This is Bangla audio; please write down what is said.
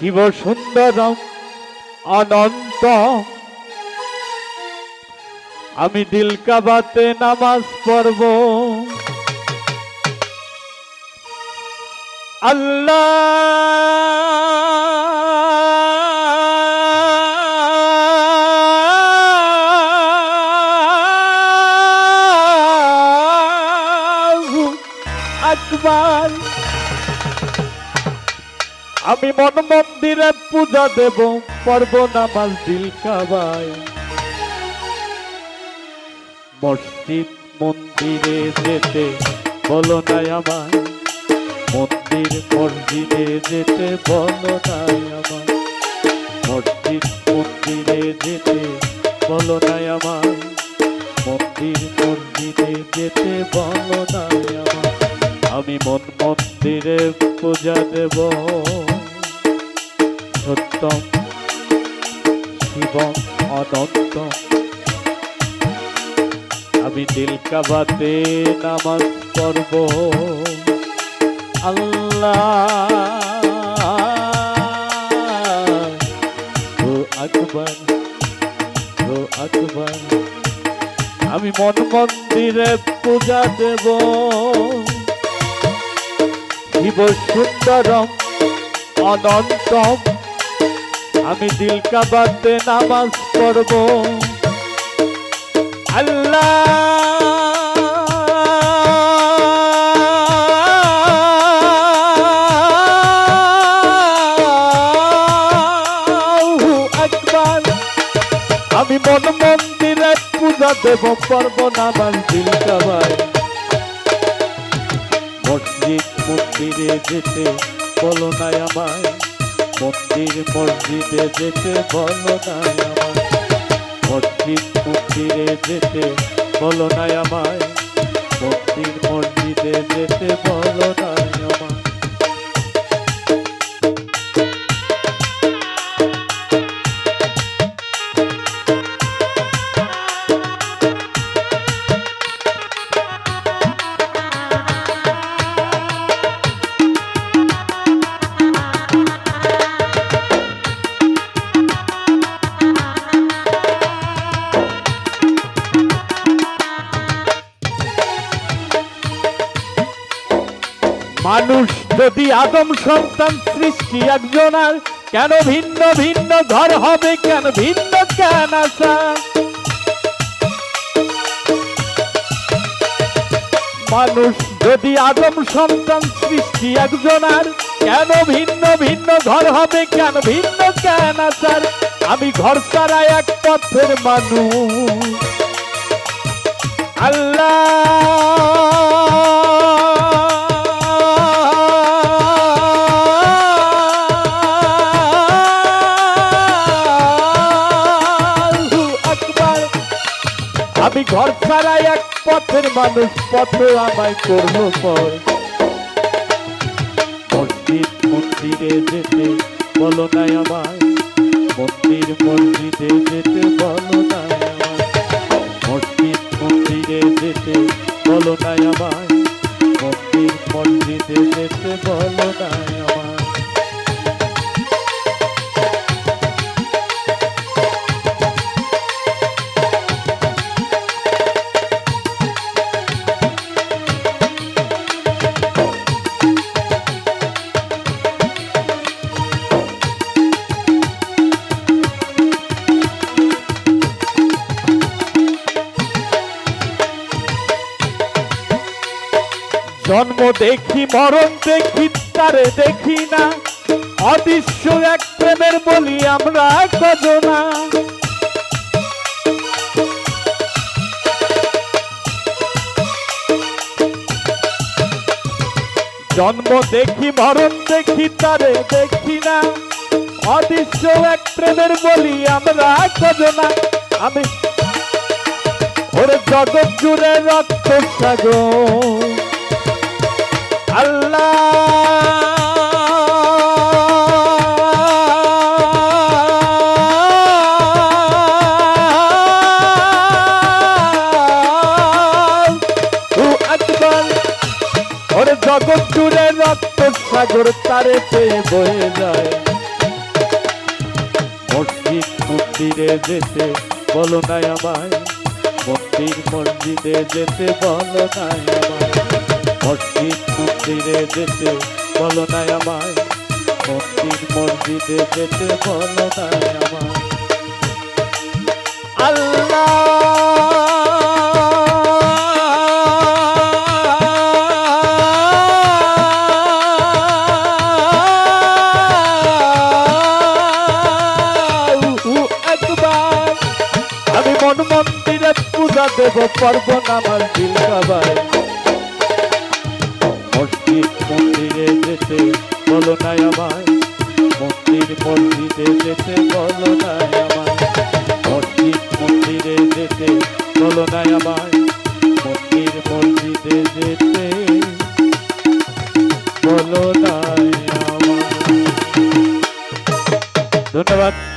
শিব সুন্দরম অনন্ত। আমি দিলকাবাতে নামাজ পড়ব। আল্লাহ আকবার। আমি মন মন্দিরে পূজা দেব, পর্ব নামাজ দিল কাবায়। মসজিদ মন্দিরে যেতে বলো নাই আমায়। মন্দির মসজিদে যেতে বলো নাই আমায়। মসজিদ মন্দিরে যেতে বলো নাই আমায়। মন্দির মসজিদে যেতে বলো নাই আমায়। আমি মন মন্দিরে পূজা দেব। সত্যম শিব অনন্ত। আমি দিলকাবাতে নামাজ পড়ব। আল্লাহ। ও আকবর ও আকবর, আমি মন মন্দিরে পূজা দেব। শিব সুন্দরম, অনন্তম আমি দিলকাবাতে নামাজ পড়ব। আল্লাহ আকবার। আমি মন মন্দিরে পূজা দেব পর্ব নামাজ দিলকাবায় মসজিদ মন্দিরে যেতে বলো নাই আমায়। মন্দির, মসজিদে যেতে বলো নাই আমায়। মসজিদ, মন্দিরে যেতে বলো নাই আমায়। মন্দির, মসজিদে যেতে বলো নাই মানুষ যদি আদম সন্তান সৃষ্টি একজনার কেন ভিন্ন ভিন্ন ঘর হবে, কেন ভিন্ন কেন আশা? মানুষ যদি আদম সন্তান সৃষ্টি একজনার কেন ভিন্ন ভিন্ন ঘর হবে, কেন ভিন্ন কেন আচার আমি ঘর ছাড়া এক পথের মানুষ। আল্লাহ! ঘর ছাড়া এক পথের মানুষ পথে আমায় করব পর মসজিদ মন্দিরে যেতে বলো নাই আমায়। মন্দির মসজিদে যেতে বলো নাই আমায়। মসজিদ মন্দিরে যেতে বলো নাই আমায়। মন্দির মসজিদে যেতে বলো নাই জন্ম দেখি, মরণ দেখি, তারে দেখি না। অদৃশ্য এক প্রেমের বলি আমরা কজনা জন্ম দেখি, মরণ দেখি, তারে দেখি না। অদৃশ্য এক প্রেমের বলি আমরা কজনা আমি ওরে জগৎ জুড়ে রক্ত সাগর। জগৎ জুড়ে রক্ত সাগর তারে পেয়ে বয়ে যায়। মন্দিরে যেতে বলো নাই আমায়, মন্দির মসজিদে যেতে বলো নাই আমায়। মসজিদ মন্দিরে যেতে বলো নাই আমায়। মন্দির মসজিদে যেতে বলো নাই আমায়। আল্লাহু দেব পারব না আমার দিল কাবায় যেতে বলো নাই আমায়। মন্দির মন্দিরে যেতে, বলো নাই আমায়। মন্দির মন্দিরে যেতে, বলো নাই আমায়। মন্দির মন্দিরে যেতে, বলো নাই আমায়। ধন্যবাদ।